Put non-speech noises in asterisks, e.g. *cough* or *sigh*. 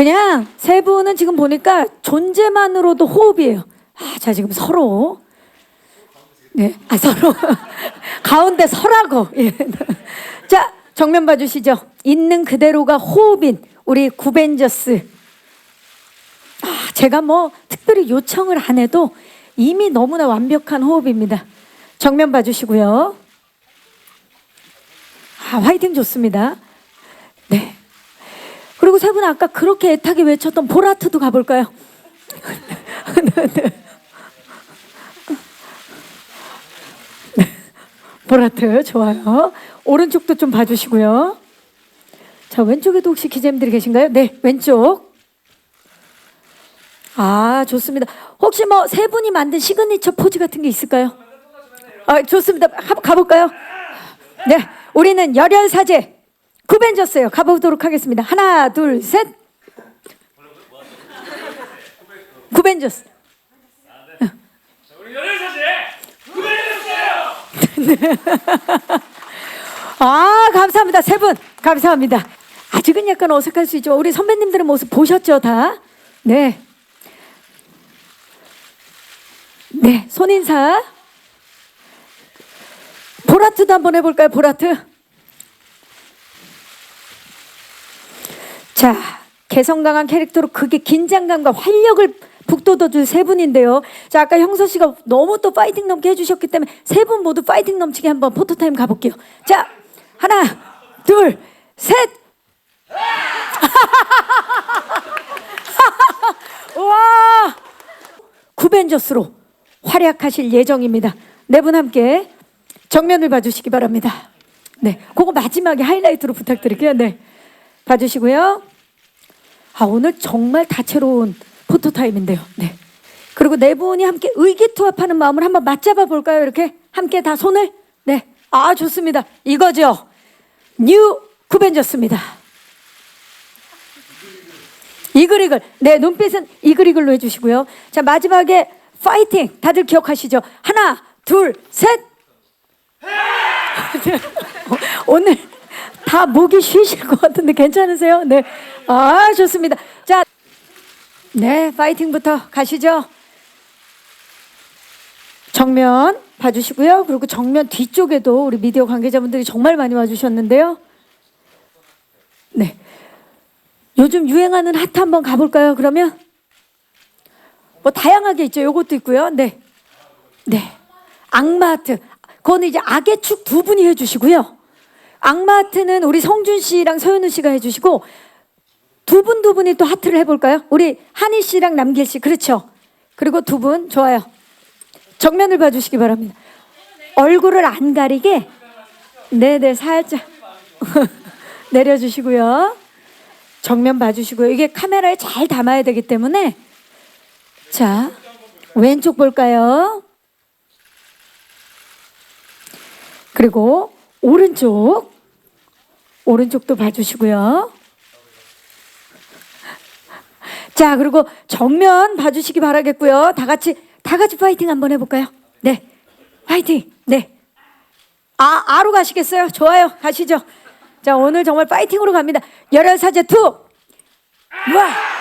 그냥 세 분은 지금 보니까 존재만으로도 호흡이에요. 아, 자 지금 서로 네, 아 서로 *laughs* 가운데 서라고. 예. 자 정면 봐주시죠. 있는 그대로가 호흡인 우리 구벤저스. 아, 제가 뭐 특별히 요청을 안 해도 이미 너무나 완벽한 호흡입니다. 정면 봐주시고요. 아, 화이팅 좋습니다. 세 분 아까 그렇게 애타게 외쳤던 보라트도 가볼까요? 네. *laughs* 보라트 좋아요. 오른쪽도 좀 봐주시고요. 자 왼쪽에도 혹시 기자님들이 계신가요? 네 왼쪽. 아 좋습니다. 혹시 뭐 세 분이 만든 시그니처 포즈 같은 게 있을까요? 아 좋습니다. 가, 가볼까요? 네 우리는 열혈 사제 구벤져스예요. 가보도록 하겠습니다. 하나 둘 셋. 구벤져스. 우리 구매해주세요. 아 감사합니다 세 분 감사합니다 아직은 약간 어색할 수 있죠 우리 선배님들의 모습 보셨죠 다 네 네 손인사 보라트도 한번 해볼까요 보라트 자 개성 강한 캐릭터로 그게 긴장감과 활력을 북돋워줄 세 분인데요. 자 아까 형서 씨가 너무 또 파이팅 넘게 해주셨기 때문에 세 분 모두 파이팅 넘치게 한번 포토타임 가볼게요. 자 하나 둘 셋. *laughs* 와 구벤져스로 활약하실 예정입니다. 네 분 함께 정면을 봐주시기 바랍니다. 네, 그거 마지막에 하이라이트로 부탁드릴게요. 네, 봐주시고요. 아 오늘 정말 다채로운 포토타임인데요. 네. 그리고 네 분이 함께 의기투합하는 마음을 한번 맞잡아 볼까요? 이렇게 함께 다 손을 네. 아 좋습니다. 이거죠. 뉴 구벤져스입니다. 이글이글. 네, 눈빛은 이글이글로 해주시고요. 자 마지막에 파이팅. 다들 기억하시죠? 하나, 둘, 셋. *laughs* 오늘 다 목이 쉬실 것 같은데 괜찮으세요? 네. 아, 좋습니다. 자, 네, 파이팅부터 가시죠. 정면 봐주시고요. 그리고 정면 뒤쪽에도 우리 미디어 관계자분들이 정말 많이 와주셨는데요. 네. 요즘 유행하는 하트 한번 가볼까요? 그러면 뭐 다양하게 있죠. 요것도 있고요. 네. 네. 악마 하트. 그거는 이제 악의 축 두 분이 해주시고요. 악마 하트는 우리 성준 씨랑 서현우 씨가 해주시고 두 분 두 분이 또 하트를 해볼까요? 우리 한희 씨랑 남길 씨 그렇죠? 그리고 두 분 좋아요. 정면을 봐주시기 바랍니다. 얼굴을 안 가리게 네네 살짝 *laughs* 내려주시고요. 정면 봐주시고요. 이게 카메라에 잘 담아야 되기 때문에 자 왼쪽 볼까요? 그리고 오른쪽 오른쪽도 봐주시고요. 자 그리고 정면 봐주시기 바라겠고요. 다 같이 다 같이 파이팅 한번 해볼까요? 네, 파이팅. 네. 아 아로 가시겠어요? 좋아요. 가시죠. 자 오늘 정말 파이팅으로 갑니다. 열혈 사제 투. 와.